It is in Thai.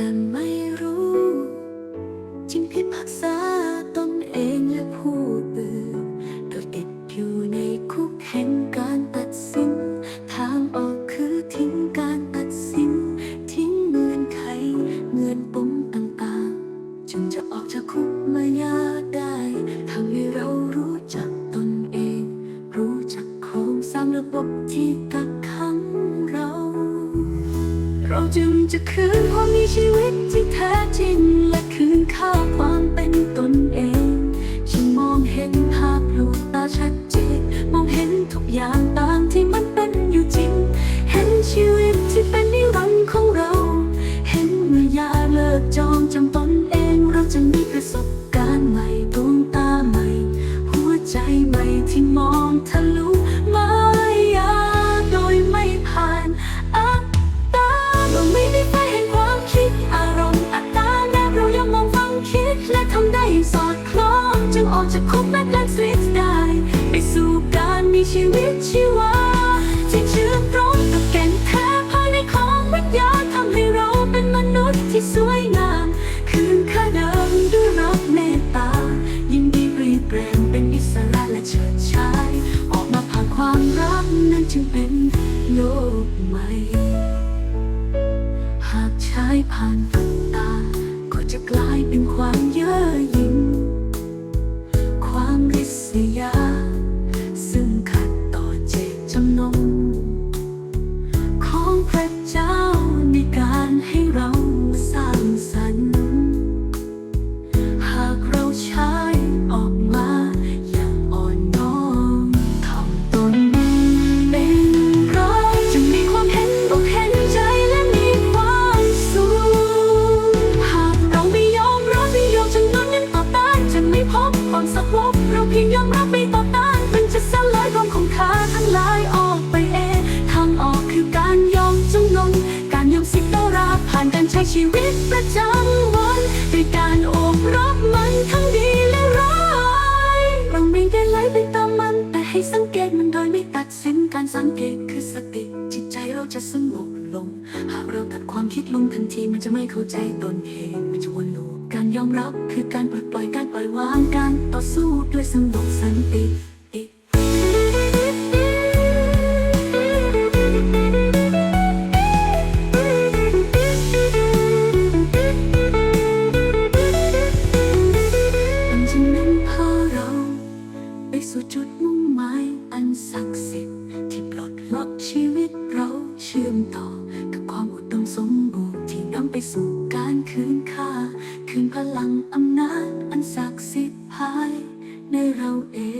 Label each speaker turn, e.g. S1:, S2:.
S1: แต่ไม่รู้ จึงพิพากษาตนเองและผู้อื่นโดยติดอยู่ในคุกแห่งการตัดสิน ทางออกคือทิ้งการตัดสิน ทิ้งเงื่อนไขเงื่อนปมต่างๆ จึงจะออกจากคุกมายากได้ทำให้เรารู้จักตนเอง รู้จักโครงสร้างระบบที่ เราจึงจะคืนความมีชีวิตที่แท้จริง และคืนค่าความเป็นตนเอง นั้นจึงเป็นโลกใหม่ หากใช้ผ่าน ชีวิตประจำวันด้วยการโอบรับมันทั้งดีและร้ายเราไม่ได้ไหลไปตามมัน แต่ให้สังเกตมันโดยไม่ตัดสินการสังเกตคือสติ จิตใจเราจะสงบลง หากเราตัดความคิดลงทันทีมันจะไม่เข้าใจตนเองมันจะวนลูปการยอมรับคือการปลดปล่อยการปล่อยวางการต่อสู้ด้วยสงบสันติ ชื่อมต่อ กับความอุดมสมบูรณ์ที่นำไปสู่การคืนค่า คืนพลังอำนาจอันศักดิ์สิทธิ์ภายในเราเอง